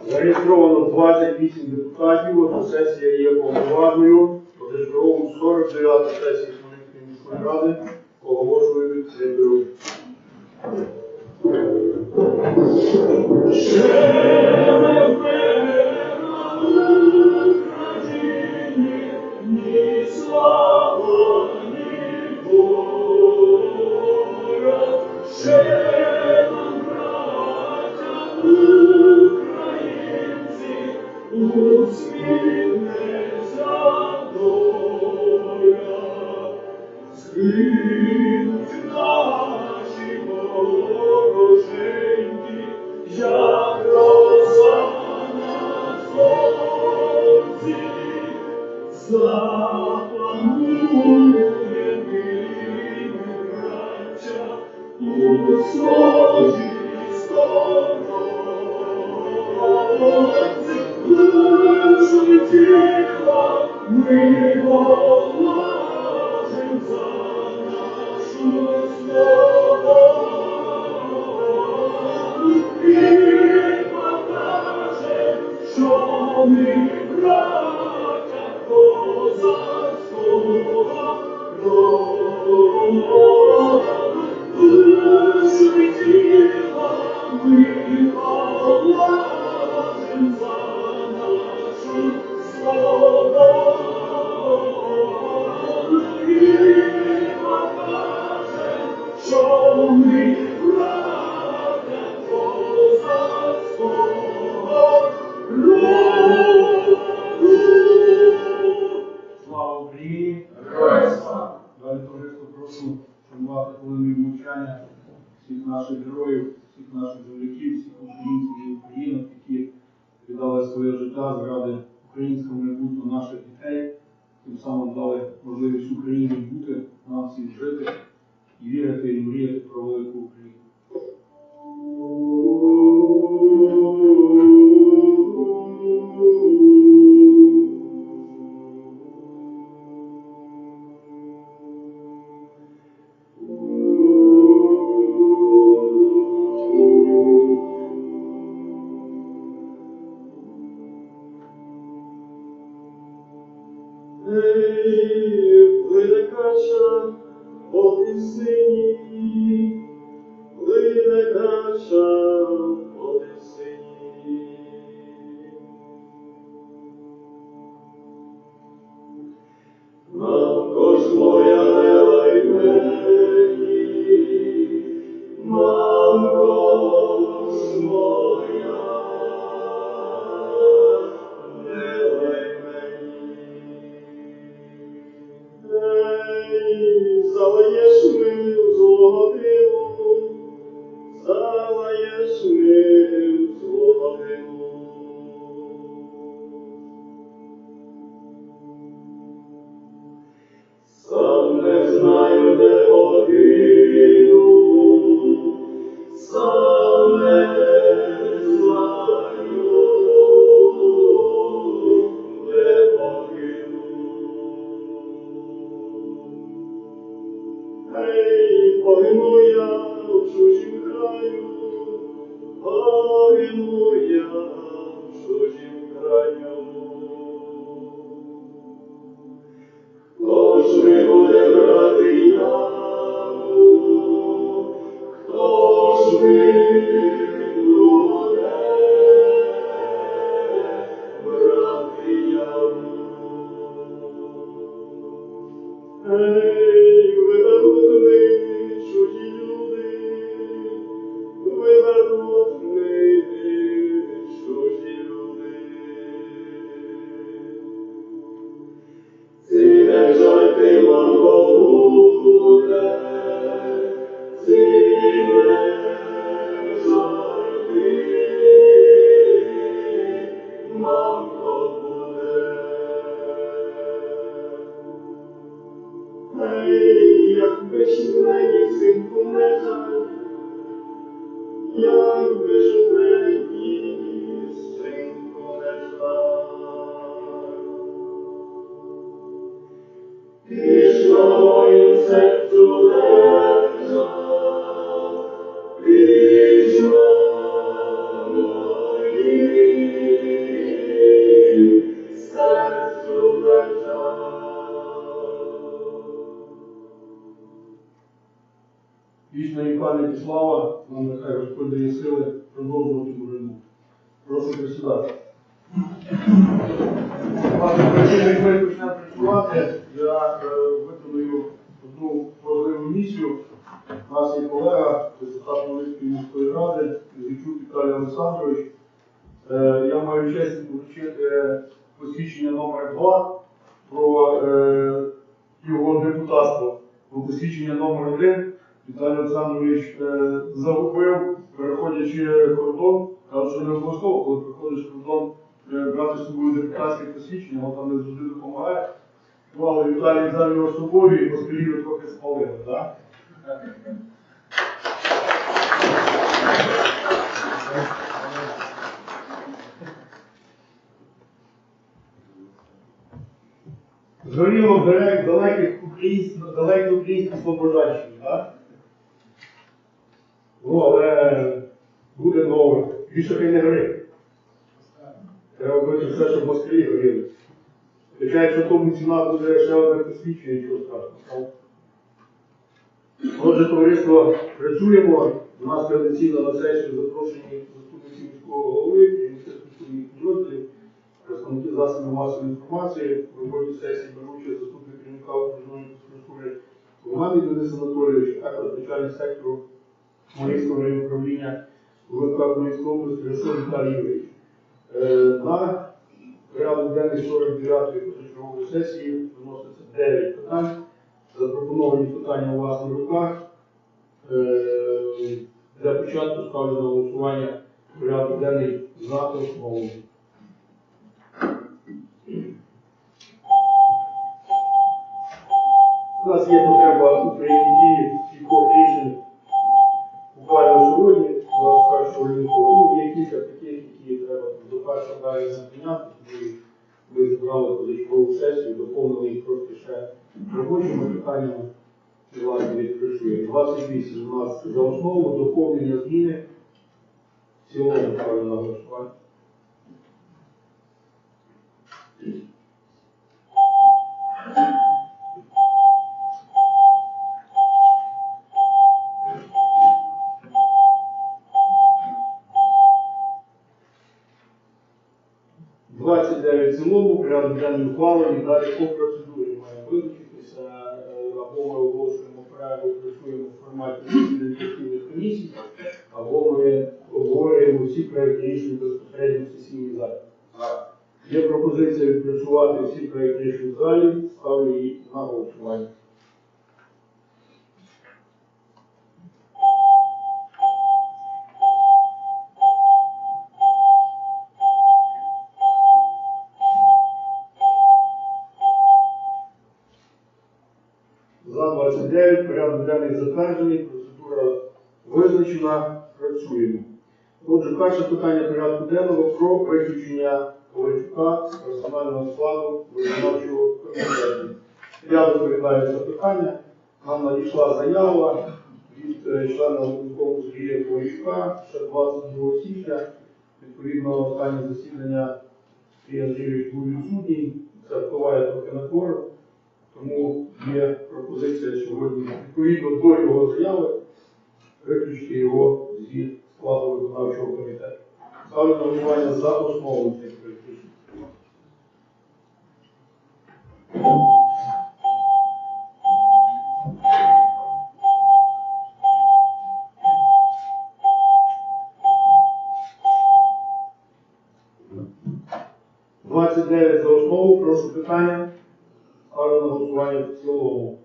Зареєстровано 28 депутатів, сесія ми положим Hey пам'яті слава, нам нехай Господь дає сили продовжувати боротьбу. Прошу присідати. Ми почнемо працювати, я е, виконую одну важливу місію. У нас є колега, депутат Волинської міської ради, Зічук Віталій Олександрович. Е, Я маю честь вручити посвідчення номер 2 про е, його депутатство. Бо посвідчення номер 1 Віталій Олександрович е, загубив, переходячи кордон, кажуть, що не обов'язково, коли приходиш кордон, е, брати з собою депутатське посвідчення, воно там не завжди допомагає. Ну, але Віталій взяв його з собою і по спілі трохи спалили, так? Згоріло далек- далеких українських, далекій українській Слобожанщині, так? Ну, але буде нове. Більше хай не гори. Треба робити все, щоб москалі горіли. Хоча якщо тому ціна буде ще одне посвідчення, нічого страшного. Отже, товариство, працюємо. У нас традиційно на сесію запрошені заступники міського голови, культурних підрозділів, представники засобів масової інформації, в роботі сесії беручи заступник керівника окружної інфраструктури Роман Денис Анатолійович, також начальник сектору районного управління ВК Хмельницької області Рашов Віталій Юрійович. Е, На порядок денний 49-ї позачергової сесії виноситься 9 питань. Запропоновані питання у вас на руках. Е, Для початку ставлю на голосування порядок денний за основу. У нас є потреба у прийнятті кількох рішень буквально сьогодні, 21 лютого. Ну, є кілька таких, які треба до першого далі тому ми збирали позачергову сесію, доповнили їх трошки ще робочими питаннями. Власне, відпрацюємо. 28 у нас за основу, доповнення зміни. В цілому на голосування. Цілому, порядок денний ухвалений, далі по процедурі має визначитися, е, або ми оголошуємо перерву, працюємо в форматі адміністративних комісій, або ми обговорюємо всі проекти рішень безпосередньо в сесійній залі. Є пропозиція відпрацювати всі проекти рішень в залі, ставлю її на голосування. Порядок затверджений, процедура визначена, працюємо. Отже, перше питання порядку денного про виключення Ковальчука персонального складу виконавчого комітету. Я доповідаю це питання. Нам надійшла заява від е, члена виконкому Сергія Ковальчука ще 22 січня. Відповідно, останнє засідання Сергій Андрійович був відсутній. Це впливає трохи на кворум. Тому є пропозиція сьогодні відповідно до його заяви виключити його зі складу виконавчого комітету. Ставлю голосування за основу цих політичних. Двадцять дев'ять за основу, прошу питання. Дев'ять в цілому.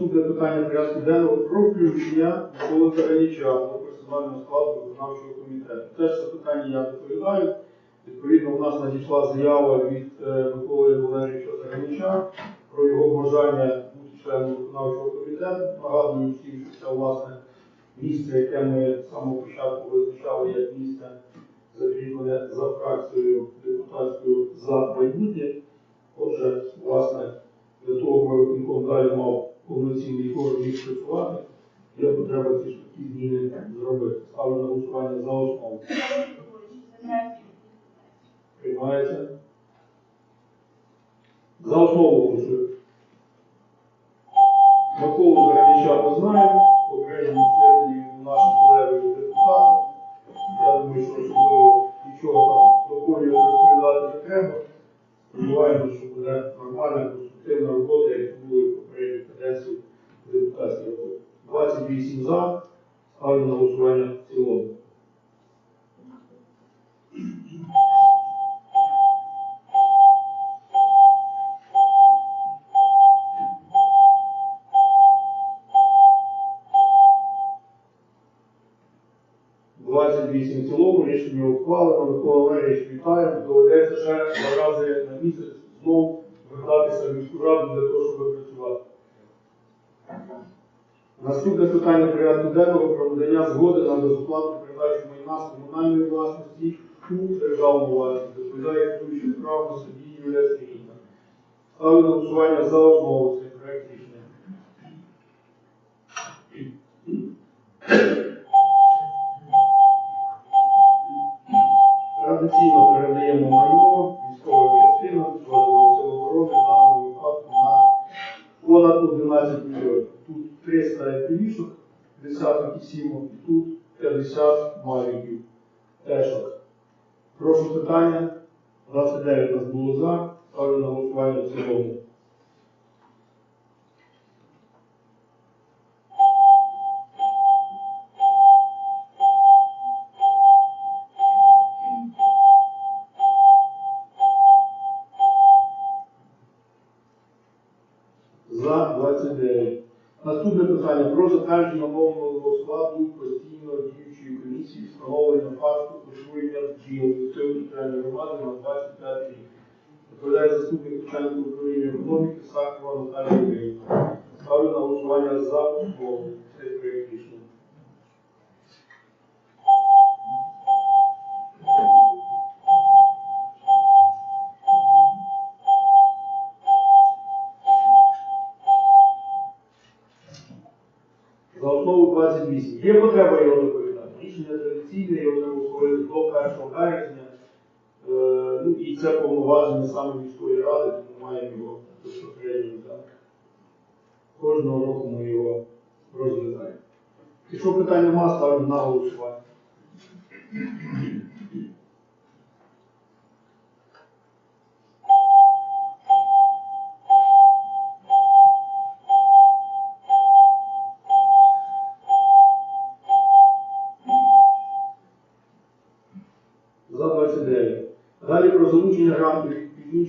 Наступне питання порядку денного про включення Миколи Тараніча до персонального складу виконавчого комітету. Теж це питання я доповідаю. Відповідно, у нас надійшла заява від е, Миколи Валерійовича Тараніча його бажання бути членом виконавчого комітету. Нагадую всім, що це власне місце, яке ми з самого початку визначали як місце закріплене за фракцією депутатською за майбутнє. Отже, власне, для того, виконком далі мав повноцінний кожен міг працювати, є потреба ці швидкі зміни зробити. Ставлю на голосування за основу. Приймається. За основу голосую. Наступне питання порядку денного про надання згоди на безоплатну передачу майна з комунальної власності у державну власність. Доповідає включення прав на судді Юлія Сергійна. Ставлю на голосування за основу цей проект рішення. 300 FPV-шок, десяток і і тут 50 мавіків. Тешок. Прошу питання. 29 нас було за. Ставлю на голосування в цілому. За 29. Наступне питання про затвердження нового складу постійно діючої комісії встановлення факту бджіл місцевої територіальної громади на 25 рік. Відповідає заступник начальника управління економіки Сакова Наталія Євгенівна. Ставлю на голосування за основу Є потреба його доповідати. Рішення традиційне, його треба ухвалити до 1 березня. Е, ну, і це повноваження саме міської ради, тому маємо його безпосередньо так. Кожного року ми його розглядаємо. Якщо питань нема, ставимо на голосування.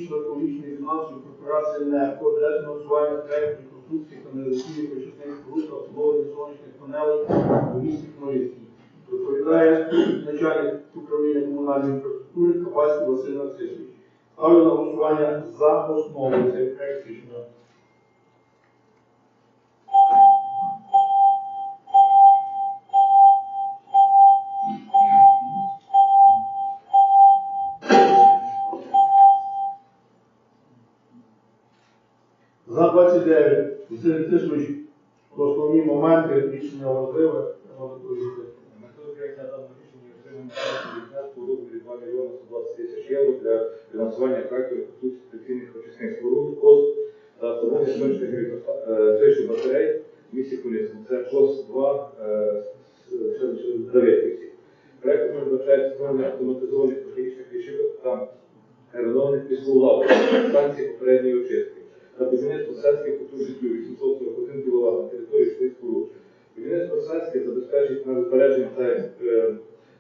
Від північно-екологічної фінансової корпорації НЕКО для фінансування проєктів конструкції каналізаційних очисних споруд та обслуговування сонячних панелей у місті Хмельницький. Доповідає начальник управління комунальної інфраструктури Кабаський Василь Нарцисович. Ставлю на голосування за основу За 29. Василь Тисович, основні моменти рішення важливе, треба доповісти. Метою проєкту даного рішення отримання споруд від 2 мільйони 120 тисяч євро для фінансування проєкту реконструкції очисних споруд, КОС та встановлення сонячних е, батарей в місті Хмельницькому. Це КОС-2 е, з- з- з Давидівці. Створення автоматизованих технічних рішок та аеродромних післолавок, станції попередньої очистки та будівництво сельських потужностей 841 кВт на території своїх споруд. Будівництво сельське забезпечить на збереження та е,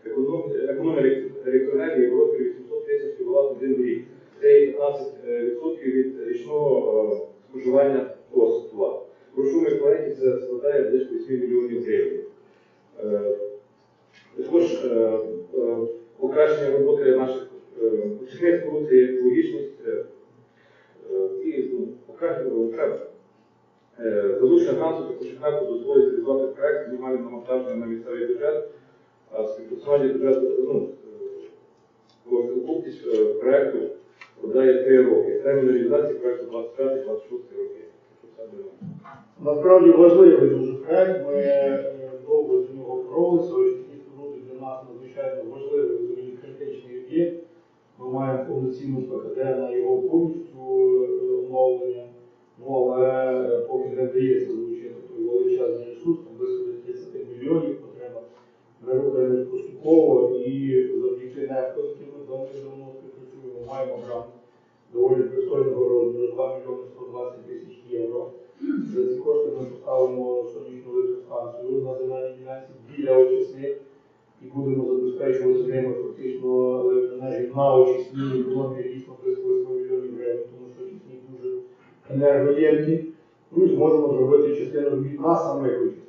економ- економії електроенергії в розмірі 800 тисяч кВт один рік. Це є 15% від річного е, споживання кошту. Грошовий платі це складає близько 8 мільйонів гривень. Е, Також е, е, покращення роботи наших е, очисних споруд, екологічність е, е, і ну. Е, Залучення гранту та початку дозволить реалізувати проект з мінімальним навантаженням на місцевий бюджет, а співфінансування бюджету, ну, е, сукупність е, проекту складає 3 роки. Термін реалізації проекту 25-26 роки. Буде. Насправді важливий дуже проект. Ми е, довго з нього боролися. Очисні споруди для нас надзвичайно важливий взагалі критичний об'єкт. Ми маємо повноцінну ПКД на його повністю е, оновлення. Ну, але е, поки не вдається залучити той величезний ресурс, там близько 30 мільйонів потреба. Рухаємось поступово і завдяки нефту, з яким ми співпрацюємо, маємо грант доволі пристойного розміру 2 мільйони 120 тисяч євро. За ці кошти ми поставимо сонячну електростанцію на зеленій ділянці біля очисних і будемо забезпечувати ними фактично електроенергію на очисні економії дійсно близько 8 мільйонів гривень, енергоємні. Ну і зможемо зробити частину робіт на самих очисних.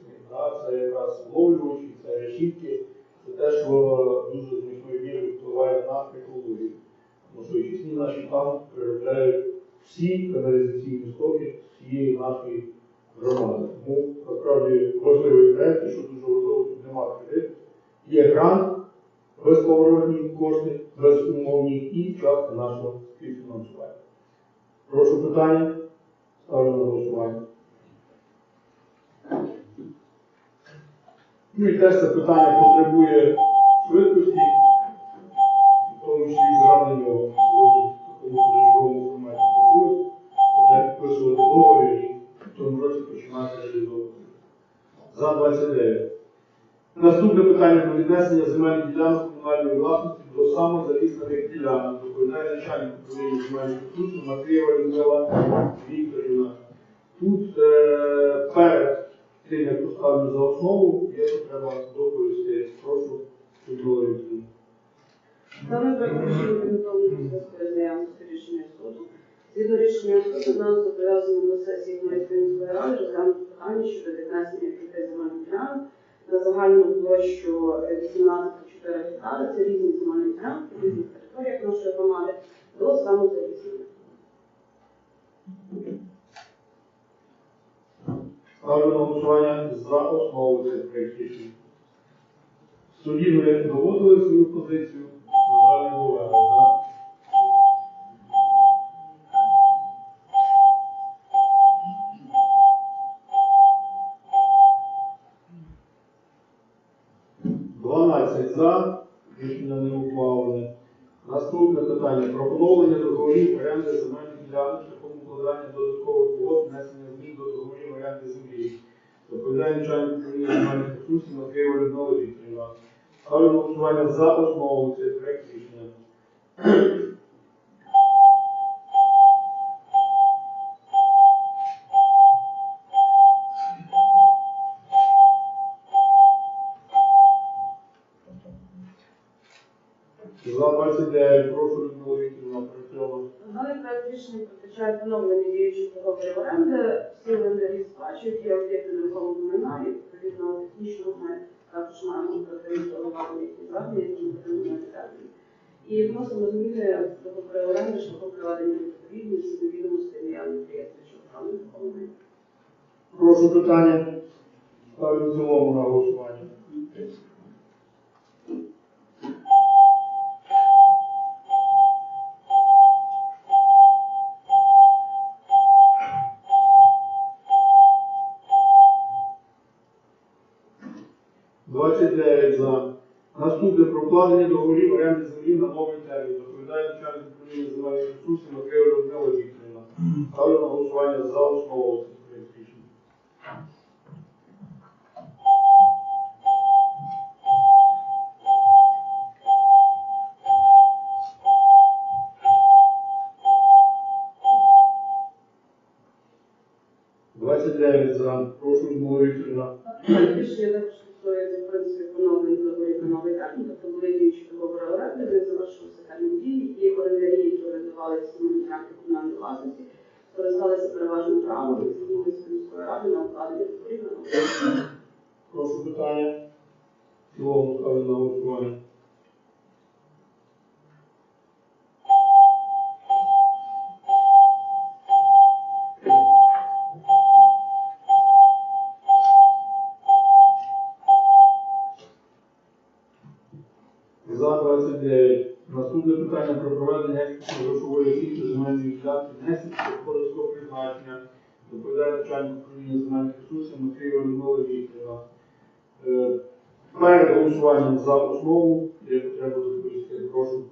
Це якраз вловлювачі, це решітки, це те, що дуже значною мірою впливає на екологію. Тому що очисні наші там переробляють всі каналізаційні стоки всієї нашої громади. Тому насправді важливий проект, що дуже важливо, тут немає кредиту. Є грант, безповоротні кошти, безумовні і частка нашого співфінансування. Прошу питання. Ставлю на голосування. Ну і теж це питання потребує швидкості, в тому числі і згадання. Сьогодні в такому ключовому форматі працюють, треба підписувати договір і в цьому році починати реалізовувати. За 29. Наступне питання про віднесення земельних ділянок комунальної власності до самозалісних ділянок. Доповідає начальник управління земельних ресурсів Матвієва Людмила Вікторівна. Тут е, перед тим, як поставлю за основу, є потреба доповісти. Прошу, суду. Згідно рішення суду, нас зобов'язано на сесії Хмельницької міської ради розглянути питання щодо віднесення п'яти земельних ділянок на загальну площу 18,4 гектари. Це різні земельні ділянки, різні різних територіях нашої громади до самозалізнення. Ставлю на голосування за основу цих проєктів. Судді ми доводили свою позицію, Ставлю голосування за основу цей проект рішення. За 29, прошу Людмила Вікторівна, працювати. Даний проект рішення передбачає поновлення діючих договорів оренди. Всі орендарі сплачують, є об'єкти нерухомого майна, і відповідно технічно ми також маємо їхні звернення, які потрібно термін. І вносимо зміни до оренди шляхом приведення відповідності до відомостей наявних реєстрів, правильно виконує. Прошу питання. Ставлю в цілому на голосування. Вкладення договорів оренди землі на новий термін. Доповідає начальник управління земельних ресурсів Матвієва Людмила Вікторівна. Ставлю на голосування за основу. Двадцять дев'ять за. Прошу Людмила Вікторівна. Скористалися переважно правом і звернулися до міської ради на укладення термін. Прошу питання. Слово ставлю на голосування. За 29. Наступне питання про проведення експортно-грошової оцінки земельної ділянки несільськогосподарського призначення. Доповідає начальник управління земельних ресурсів Матвієва Людмила Вікторівна. Перед голосуванням за основу є потреба доповісти. Прошу.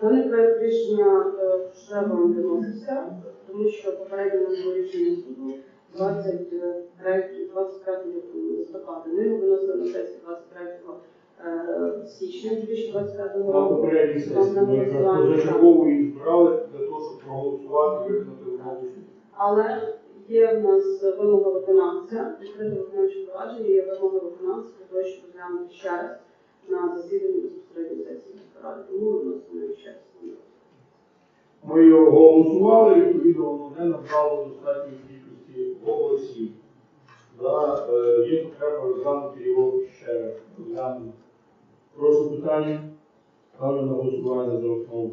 Даний проект рішення е, вже виносився, тому що попередньо було рішення суду 23 25 листопада. Ми його виносили на сесію 23 е, січня 2025 року. ми збирали для того, щоб проголосувати, виконати вимогу. Але є в нас вимога виконавця, відкрите виконавче провадження, є вимога виконавця для того, щоб розглянути ще раз на засіданні безпосередньо сесії ради. Тому його ще раз. Ми його голосували, відповідно, воно не набрало достатньої кількості голосів. Да, е, є потреба розглянути його ще раз. Прошу питання. Ставлю на голосування за основу.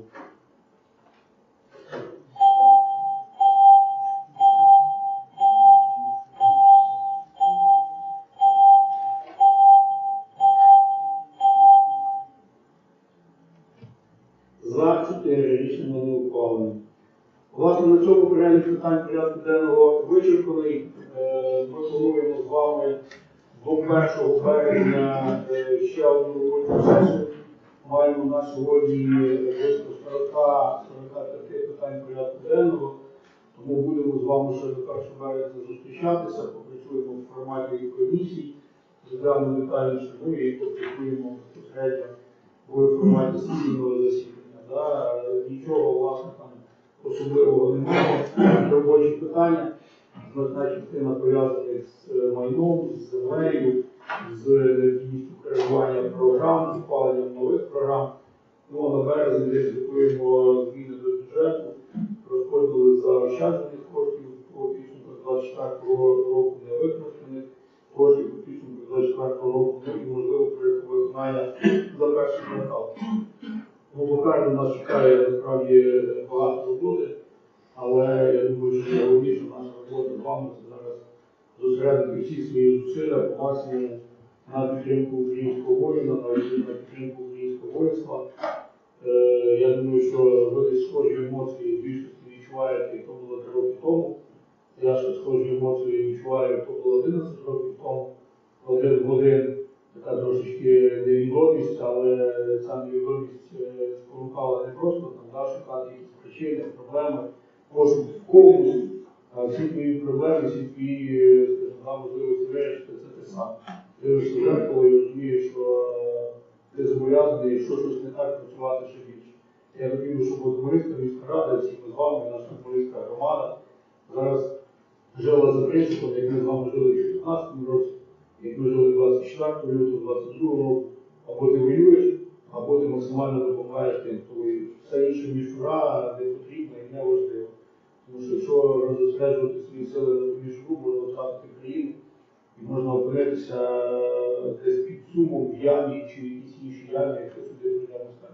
За 4 рішення не ухвалено. Власне, на цьому перелік питань порядку денного вичерпаний. Е, Ми плануємо з вами 1 березня е, ще одну робочу сесію. Маємо на сьогодні близько 40 45 питань порядку денного. Тому будемо з вами ще до 1 березня зустрічатися, попрацюємо в форматі комісій, розглянемо детальніше, ну і попрацюємо безпосередньо в форматі спільного засідання. Да? Нічого, власне, там особливого немає. Робочі питання, значна частина пов'язаних з е, майном, з землею, з необхідністю керування програм, ухваленням нових програм. Ну, а на березні десь готуємо зміни до бюджету, розподіли заощаджених коштів по підсумках 24 року не використаних коштів по підсумках 24 року, ну і можливо при виконання за перший квартал. Ну, попереду нас чекає насправді багато роботи, але я думаю, що найголовніше наша вами це зараз зосередити всі свої зусилля по максимуму на підтримку українського воїна, на підтримку українського воїнства. Е, я думаю, що ви схожі емоції в більшості відчуваєте, як то було три роки тому. Я ще схожі емоції відчуваю, як то було 11 років тому, один в один така трошечки невідомість, але ця невідомість е, спонукала не просто там да, шукати якісь причини, проблеми, пошук в комусь, а всі твої проблеми, всі твої, е, скажімо, да, можливості вирішити це ти сам. Дивишся зеркало і розумієш, що е, ти зобов'язаний, якщо щось не так, працювати ще більше. Я би, щоб Володимирська міська рада, всі ми з вами, наша Володимирська громада, зараз жила за принципом, як ми з вами жили в 2014 році, як ми жили 24 лютого, 22 року, або ти воюєш, або ти максимально допомагаєш тим, хто воює. Все інше мішура не потрібно і не важливо. Тому що якщо розосереджувати свої сили мішуру, можна втратити країну і можна опинитися десь під сумом в ямі чи в якійсь іншій ямі, якщо сюди прийдемо стати.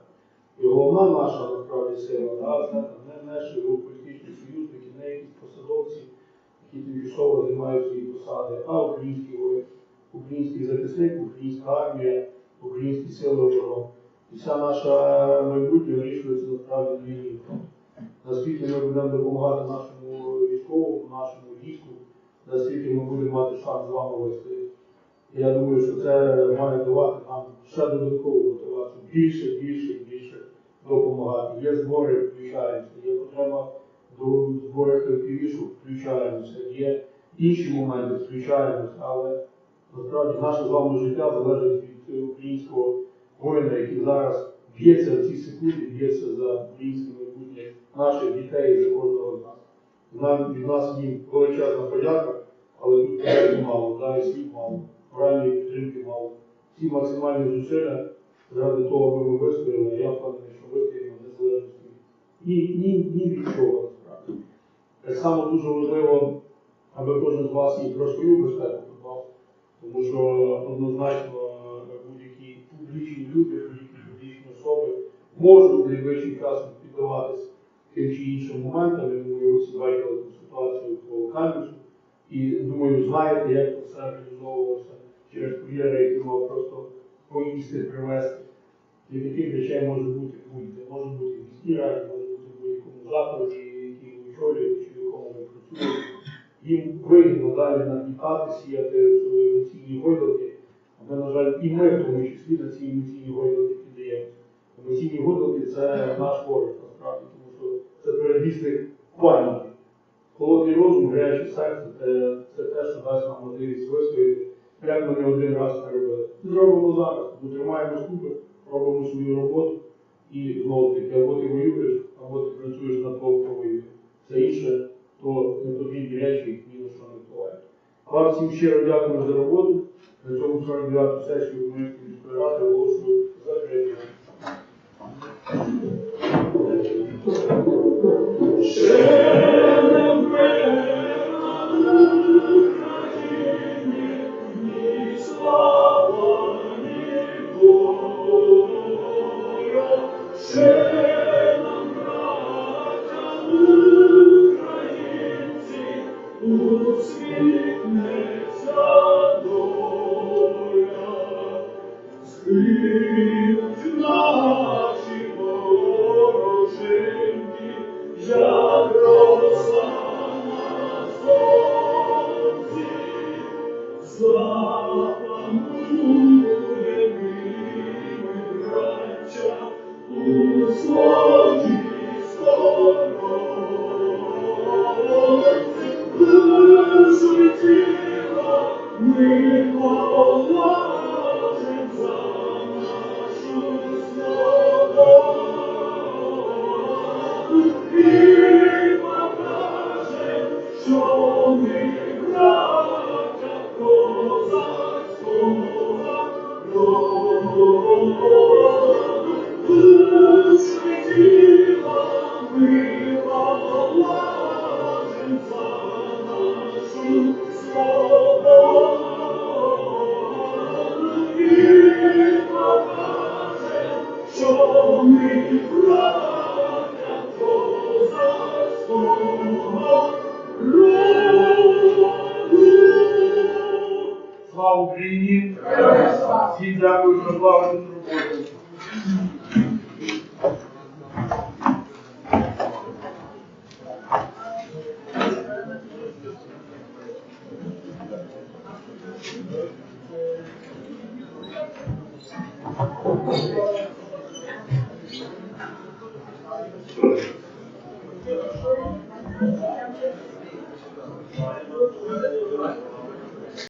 І головна наша насправді сила, да, це не наші політичні союзники, не якісь посадовці, які тимчасово займають свої посади, а український воїн, український захисник, українська армія, українські сили оборони. І вся наша майбутнє вирішується насправді на фронту. Наскільки ми будемо допомагати нашому військовому, нашому війську, наскільки ми будемо мати шанс з вами вистояти. Я думаю, що це має давати нам ще додаткову мотивацію більше, більше, більше допомагати. Є збори, включаємося, є потреба до зборів півішу, включаємося, є інші моменти, включаємося, але насправді наше з вами життя залежить від українського воїна, який зараз б'ється в ці секунди, б'ється за українське майбутнє наших дітей за кожного з нас. Нам від нас їм величезна подяка, але тут подяки мало, да, і слів мало, моральної підтримки мало. Всі максимальні зусилля заради того, аби ми вистояли, я впевнений, що вистоїмо незалежності ні, ні, ні від чого насправді. Так само дуже важливо, аби кожен з вас і про свою безпеку подбав, тому що однозначно будь-які публічні люди, будь-які публічні особи можуть найближчим часом піддаватись тим чи іншим моментам. Я думаю, ви бачили ту ситуацію по камінцю. І думаю, знаєте, як це все організовувалося через кур'єра, який мав просто поїсти, привезти. Для таких речей може бути будь-де. Може бути в міській раді, може бути в будь-якому закладі, який ви очолюєте, чи в якому ви працюєте. Їм вигідно далі нагнітати, сіяти свої емоційні гойдалки. А ми, на жаль, і ми в тому числі на ці емоційні гойдалки піддаємося. Емоційні гойдалки це наш ворог передвісник паніки. Холодний розум, гаряче серце це, це те, що дасть нам можливість вистояти, як не один раз це робили. Зробимо зараз, бо тримаємо купи, робимо свою роботу і знову таки, або ти воюєш, або ти працюєш на того, хто. Все інше то непотрібні речі, які ні на що не впливають. Вам всім щиро дякую за роботу. На цьому 49 сесію Хмельницької міської ради оголошую закритою. Наші